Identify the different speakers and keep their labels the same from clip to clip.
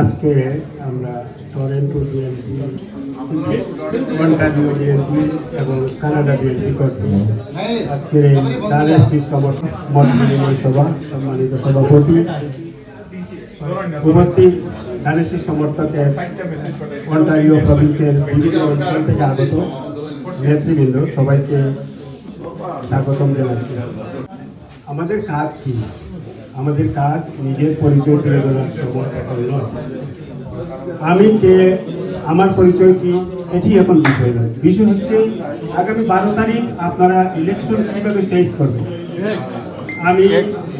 Speaker 1: আজকে আমরা Toronto BNP Ontario BNP এবং কানাডা বিএনপি করছি। আজকে ডায়ালিসিস সমর্থন মত বিনিময় সভা, সম্মানিত সভাপতি। উপস্থিত ডায়ালিসিস সমর্থকের অন্টারিও প্রভিন্সের বিভিন্ন অঞ্চল থেকে আগত নেতৃবৃন্দ, সবাইকে স্বাগতম জানাচ্ছি। আমাদের কাজ কি? আমাদের কাজ নিজের পরিচয় তুলে ধরার নয়। আমি কে, আমার পরিচয় কি, এটি এখন বিষয় নয়। বিষয় হচ্ছে, আগামী বারো তারিখ আপনারা ইলেকশন কীভাবে ফেস করবেন? আমি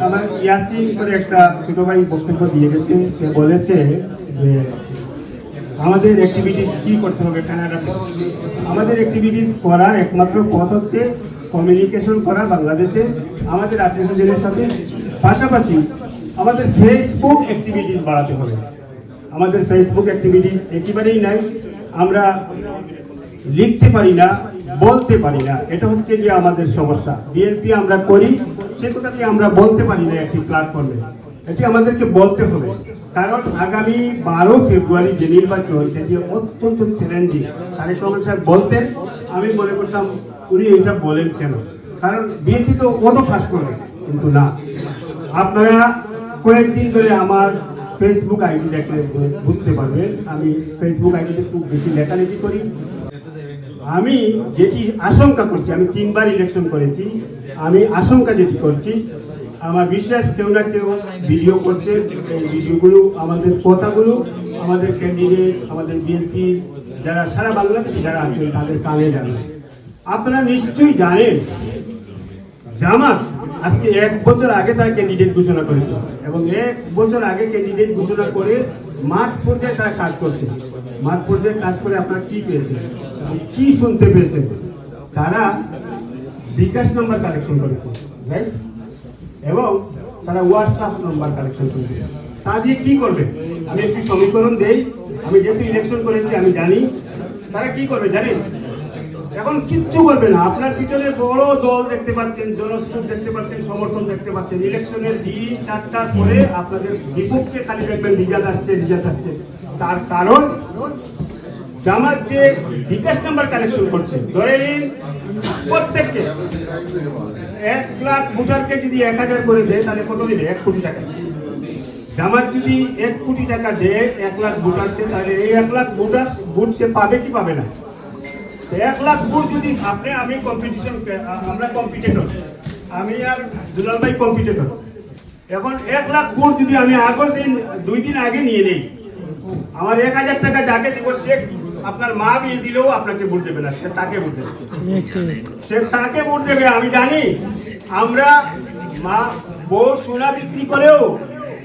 Speaker 1: আমার ইয়াসিন করে একটা ছোট ভাই বক্তব্য দিয়ে গেছে। সে বলেছে যে, আমাদের অ্যাক্টিভিটিস কি করতে হবে কানাডাতে? আমাদের অ্যাক্টিভিটিস করার একমাত্র পথ হচ্ছে কমিউনিকেশন করা বাংলাদেশে। আমাদের আত্মীয় স্বজনের সাথে পাশাপাশি আমাদের ফেসবুক অ্যাক্টিভিটিস বাড়াতে হবে। আমাদের ফেসবুক অ্যাক্টিভিটিস একেবারেই নাই। আমরা লিখতে পারি না, বলতে পারি না। এটা হচ্ছে গিয়ে আমাদের সমস্যা। বিএনপি আমরা করি, সে কথাটি আমরা বলতে পারি না একটি প্ল্যাটফর্মে এটি আমাদেরকে বলতে হবে। কারণ আগামী বারো ফেব্রুয়ারি যে নির্বাচন সেটি অত্যন্ত চ্যালেঞ্জিং তারেক রহমান সাহেব বলতেন, আমি মনে করতাম উনি এটা বলেন কেন? কারণ বিএনপি তো অটো ফাঁস করবে কিন্তু না। আপনারা কয়েকদিন ধরে আমার ফেসবুক আইডি দেখলে বুঝতে পারবেন, আমি ফেসবুক আইডিতে খুব বেশি লেখালেখি করি। আমি যেটি আশঙ্কা করছি, আমি তিনবার ইলেকশন করেছি, আমি আশঙ্কা যেটি করছি, আমার বিশ্বাস কেউ না কেউ ভিডিও করছে, এই ভিডিওগুলো, আমাদের কথাগুলো, আমাদের ক্যান্ডিডেট আমাদের বিএনপি যারা সারা বাংলাদেশে যারা আছেন, তাদের কানে যাবে। আপনারা নিশ্চয়ই জানেন, জামাত আজকে এক বছর আগে তারা ক্যান্ডিডেট ঘোষণা করেছে। এবং এক বছর আগে ক্যান্ডিডেট ঘোষণা করে মাঠ পর্যায়ে তারা কাজ করছে। মাঠ পর্যায়ে কাজ করে আপনারা কি পেয়েছেন? কি শুনতে পেয়েছেন? তারা বিকাশ নাম্বার কালেকশন করেছে এবং তারা হোয়াটসঅ্যাপ নাম্বার কালেকশন করেছে। তা দিয়ে কি করবে? আমি একটি সমীকরণ দেই। আমি যেহেতু ইলেকশন করেছি, আমি জানি। তারা কি করবে জানেন? এখন কিচ্ছু করবে না। আপনার পিছনে বড় দল দেখতে পাচ্ছেন জনস্রোত দেখতে পাচ্ছেন, সমর্থন দেখতে পাচ্ছেন। ইলেকশনের দিন চারটার পরে আপনাদের বিপক্ষে খালি দেখবেন রিজাল্ট আসছে রিজাল্ট আসছে। তার কারণ, জামাত যে বিকাশ নাম্বার কালেকশন করছে, ধরে নিন প্রত্যেককে এক লাখ ভোটারকে যদি এক হাজার করে দেয়, তাহলে কত দিবে এক কোটি টাকা। জামাত যদি এক কোটি টাকা দেয়, এক লাখ ভোটারকে, তাহলে এই এক লাখ ভোটার, ভোট সে পাবে কি পাবে না? এক লাখ ভোট যদি আপনি, আমি কম্পিটিশন আমরা কম্পিটিটর আমি আর দুলাল ভাই কম্পিটিটর এখন এক লাখ ভোট যদি আমি আগের দিন, দুই দিন আগে নিয়ে নেই, আমার এক হাজার টাকা যাকে দিব, সে আপনার মা বিয়ে দিলেও আপনাকে ভোট দেবে না, সে তাকে ভোট দেবে। সে তাকে ভোট দেবে, আমি জানি। আমরা মা বউ সোনা বিক্রি করেও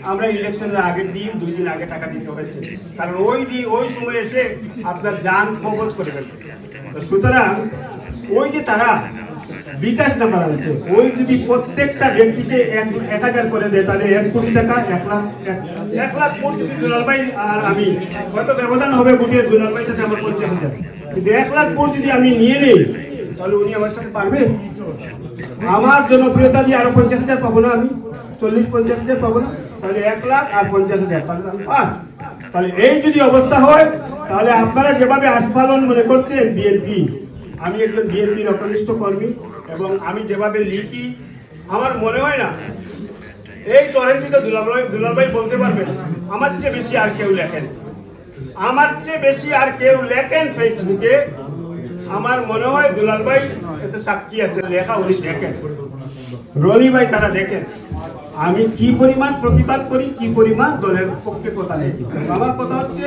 Speaker 1: আমরা ইলেকশনের আগের দিন, দুই দিন আগে টাকা দিতে হয়েছে। কারণ ওই দিন, ওই সময় এসে আপনার যান কবচ করে ফেলবে। সুতরাং ওই যে তারা বিকাশ নাম্বার আনছে ওই যদি প্রত্যেকটা ব্যক্তিকে এক হাজার করে দেয়, তাহলে এক কোটি টাকা, এক লাখ, এক- লাখ কোটি দুলাল ভাই আর আমি। হয়তো ব্যবধান হবে বুটিয়ে দুলাল ভাই সাথে আমার পঞ্চাশ হাজার। কিন্তু এক লাখ কোটি যদি আমি নিয়ে নিই, তাহলে উনি আমার সাথে পারবে? আমার জনপ্রিয়তা দিয়ে আরও পঞ্চাশ হাজার পাবো না আমি। চল্লিশ পঞ্চাশ হাজার পাবো না, তাহলে এক লাখ আর পঞ্চাশ হাজার, তাহলে আমি তাহলে এই যদি অবস্থা হয়, তাহলে আপনারা যেভাবে আস্ফালন মনে করছেন বিএনপি আমি একজন বিএনপির অকনিষ্ঠ কর্মী, এবং আমি যেভাবে লিখি, আমার মনে হয় না, এই টরেন্টিতে দুলাভাই দুলাভাই বলতে পারবেন, আমার চেয়ে বেশি আর কেউ লেখেন। আমার চেয়ে বেশি আর কেউ লেখেন ফেসবুকে, আমার মনে হয় দুলাল ভাই এতে সাক্ষী আছে, লেখা উনি দেখেন। রনি ভাই তারা দেখেন। আমি কি পরিমাণ প্রতিবাদ করি, কি পরিমাণ দলের পক্ষে কথা নেই? আমার কথা হচ্ছে,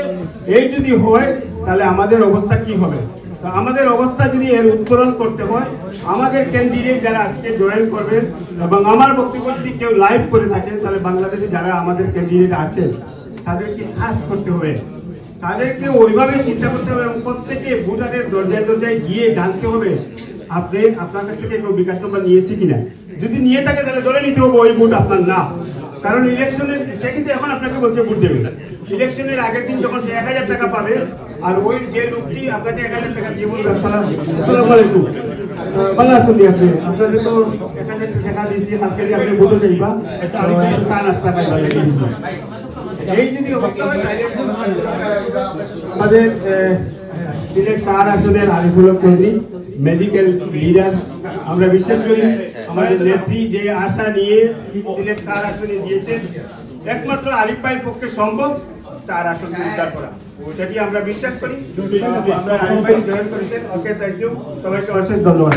Speaker 1: এই যদি হয়, তাহলে আমাদের অবস্থা কি হবে? আমাদের অবস্থা যদি এর উত্তরণ করতে হয়, আমাদের ক্যান্ডিডেট যারা আজকে জয়েন করবেন এবং আমার বক্তব্য যদি কেউ লাইভ করে থাকেন তাহলে বাংলাদেশে যারা আমাদের ক্যান্ডিডেট আছেন, তাদেরকে খাস করতে হবে। তাদেরকে ওইভাবে চিন্তা করতে হবে এবং প্রত্যেকে ভোটারের দরজায় দরজায় গিয়ে জানতে হবে, আপনি, আপনার কাছ থেকে কেউ বিকাশ নম্বর নিয়েছে কিনা? যদি নিয়ে থাকে, তাহলে ধরে নিতে হবে ওই ভোট আপনার না। কারণ ইলেকশনের, সে কিন্তু এখন আপনাকে বলছে ভোট দেবে ইলেকশনের আগের দিন যখন সে এক হাজার টাকা পাবে, আর ওই যে লোকটি আপনাকে এক হাজার টাকা দিয়ে বলবে, আসসালাম আলাইকুম। ভালো আপনি? তো আপনি এই যদি অবস্থা আমাদের মেডিকেল লিডার আমরা বিশ্বাস করি আমাদের নেত্রী যে আশা নিয়ে সিলেট চার আসনে দিয়েছেন একমাত্র আরিফ ভাইয়ের পক্ষে সম্ভব চার আসনে উদ্ধার করা। সেটি আমরা বিশ্বাস করি। আমরা আরিফ ভাই জয়েন করেছেন। ওকে থ্যাংক ইউ সবাইকে অশেষ ধন্যবাদ।